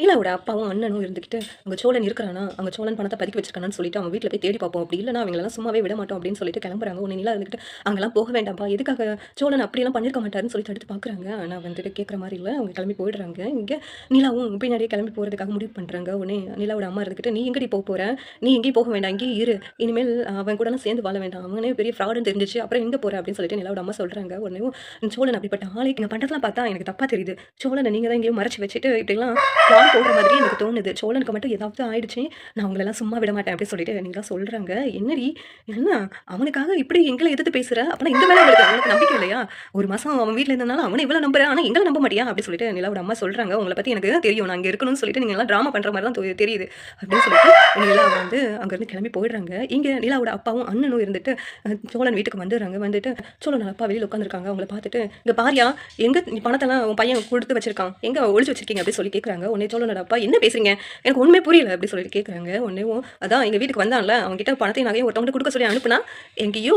நிலாவோட அப்பாவும் அண்ணனும் இருந்துக்கிட்டு அங்கே சோழன் இருக்கிறானா? அங்கே சோழன் பணத்தை பதுக்கி வச்சிருக்கானான்னு சொல்லிட்டு அவங்க வீட்டில் போய் தேடி பார்ப்போம். அப்படி இல்லைனா அவங்களெல்லாம் சும்மாவே விட மாட்டோம் அப்படின்னு சொல்லிட்டு கிளம்புறாங்க. உன்னை நிலா இருந்துக்கிட்டு அங்கெல்லாம் போக வேண்டாம்ப்பா. எதுக்காக சோழன் அப்படியெல்லாம் பண்ணியிருக்க மாட்டாருன்னு சொல்லிட்டு எடுத்து பார்க்குறாங்க. ஆனால் வந்துட்டு கேட்குற மாதிரி இல்லை. அவங்க கிளம்பி போயிடுறாங்க. இங்கே நிலாவும் பின்னாடியே கிளம்பி போகிறதுக்காக முடிவு பண்ணுறாங்க உடனே நிலாவோட அம்மா இருந்துக்கிட்டு நீ எங்கடி போக போகிற நீ எங்கேயும் போக வேண்டாம். இங்கேயே இரு. இனிமேல் அவன் கூடலாம் சேர்ந்து வாழ வேண்டாம். அவனே பெரிய ஃப்ராடுன்னு தெரிஞ்சிச்சு. அப்புறம் எங்கே போகிற அப்படின்னு சொல்லிட்டு நிலாவோட அம்மா சொல்கிறாங்க உடனே சோழன் அப்படிப்பட்ட ஆளை நீங்கள் பண்ணுறதுலாம் பார்த்தா எனக்கு தப்பாக தெரியுது. சோழனை நீங்கள் தான் எங்கேயும் மறைச்சி வச்சுட்டு இப்படிலாம் பிளான் போடுற மாதிரி எனக்கு தோணுது. சோழனுக்கு மட்டும் ஏதாவது ஆயிடுச்சு நான் உங்களெல்லாம் சும்மா விட மாட்டேன் அப்படின்னு சொல்லிட்டு நீங்களாம் சொல்கிறாங்க என்னடி என்ன? அவனுக்காக இப்படி எங்களை எதிர்த்து பேசுகிற அப்போனா இந்த மேலே உங்களுக்கு அவனுக்கு நம்பிக்கை இல்லையா? ஒரு மாதம் அவன் வீட்டில் இருந்தனால அவனை இவ்வளோ நம்புறேன் ஆனால் எங்களை நம்ப மாட்டியா? அப்படின்னு சொல்லிட்டு நிலாவோட அம்மா சொல்கிறாங்க உங்களை பற்றி எனக்கு தெரியும். நான் அங்கே இருக்கணும்னு சொல்லிட்டு நீங்கள் எல்லாம் ட்ராமா பண்ணுற மாதிரி தான் தெரியுது. அப்படின்னு சொல்லிட்டு நிலா வந்து அங்கேருந்து கிளம்பி போயிடுறாங்க. இங்கே நிலாவோட அப்பாவும் அண்ணனும் இருந்துட்டு சோழன் வீட்டுக்கு வந்துடுறாங்க. வந்துட்டு சோழன் அப்பா வெளியில் உட்காந்துருக்காங்க அவங்கள பார்த்துட்டு இங்கே பாரியா எங்கே நீ பணத்தெல்லாம் உன் பையன் கொடுத்து வச்சிருக்கான்? எங்கே ஒழிச்சு வச்சிருக்கீங்க? அப்படி சொல்லி கேட்குறாங்க உன்னை சோழனோட என்ன பேசுறீங்க? எனக்கு ஒன்றுமே புரியல அப்படி சொல்லிட்டு கேட்குறாங்க உடனேவும் அதான் எங்கள் வீட்டுக்கு வந்தான்ல அவன்கிட்ட பணத்தை நகையும் ஒருத்தவங்க கொடுக்க சொல்லி அனுப்புனா எங்கேயோ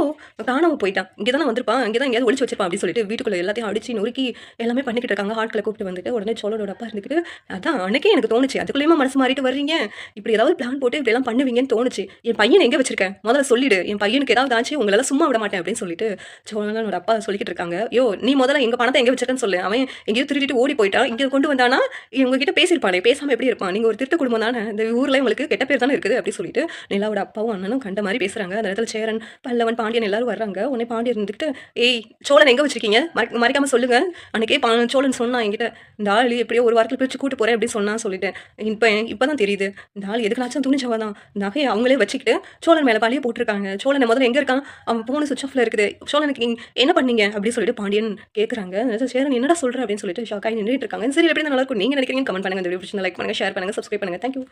காணாமல் போயிட்டான். இங்கே தானே வந்திருப்பான் இங்கே தான் எங்கேயாவது ஒழிச்சு வச்சிருப்பான் அப்படின்னு சொல்லிட்டு வீட்டுக்குள்ள எல்லாத்தையும் அடிச்சு நொறுக்கி எல்லாமே பண்ணிக்கிட்டு இருக்காங்க. ஆட்களை கூப்பிட்டு வந்துட்டு உடனே சோழனோட அப்பா இருந்துக்கிட்டு அதான் அன்னைக்கே எனக்கு தோணுச்சு அதுக்குள்ளேயுமா மனசு மாறிட்டு வர்றீங்க? இப்படி ஏதாவது பிளான் போட்டு இப்படி எல்லாம் பண்ணுவீங்கன்னு தோணுச்சு. என் பையன் எங்கே வச்சிருக்கேன் முதல்ல சொல்லிடு. என் பையனுக்கு ஏதாவது ஆச்சு உங்களால சும்மா விட மாட்டேன் அப்படின்னு சொல்லிட்டு சோழனோட அப்பா சொல்லிக்கிட்டு இருக்காங்க. யோ நீ முதல்ல எங்க பணத்தை எங்க வச்சிருக்கேன்னு சொல்லு. அவன் எங்கேயோ திருடிட்டு ஓடி போயிட்டான். இங்கே கொண்டு வந்தானா? உங்ககிட்ட பேசியிருப்பானே. பேசாம எப்படி இருப்பான்? நீங்கள் ஒரு திருத்த குடும்பம் தானே? இந்த ஊரில் உங்களுக்கு கெட்ட பேர் தானே இருக்குது அப்படி சொல்லிட்டு நிலாவோட அப்பாவும் அண்ணனும் கண்ட மாதிரி பேசுகிறாங்க அந்த இடத்துல சேரன் பல்லவன் பாண்டியன் எல்லாரும் வர்றாங்க. உடனே பாண்டியன் இருந்துக்கிட்டு ஏய் சோழன் எங்கே வச்சிருக்கீங்க? மறக்க- மறைக்காம சொல்லுங்க. அன்னைக்கே பா- சோழன் சொன்னான் என்கிட்ட இந்த ஆள் எப்படியோ ஒரு வாரத்தில் பிரித்து கூட்டு போகிறேன் அப்படின்னு சொன்னான் சொல்லிட்டு. இப்போ இப்போ தான் தெரியுது. இந்த ஆள் எதுக்குனாச்சும் துணிச்சவா தான் நகையை அவங்களே வச்சுக்கிட்டு சோழன் மேலே பழைய போட்டிருக்காங்க. சோழனை முதல்ல எங்கே இருக்கான்? அவன் போன சுவிச் ஆஃபில் இருக்குது. சோழனுக்கு என்ன பண்ணீங்க? அப்படின்னு சொல்லிட்டு பாண்டியன் கேட்குறாங்க சேரன் என்னடா சொல்ற? அப்படின்னு சொல்லிட்டு ஷாக்காய் நின்றுட்டு இருக்காங்க. சரி எப்படி நல்லா இருக்கும்? நீங்க நினைக்கிறீங்க கமெண்ட் பண்ணுங்க வீடியோ வீடியோ லைக் பண்ணுங்கள் ஷேர் பண்ணுங்கள் சப்ஸ்கிரைப் பண்ணுங்கள் தேங்க்யூ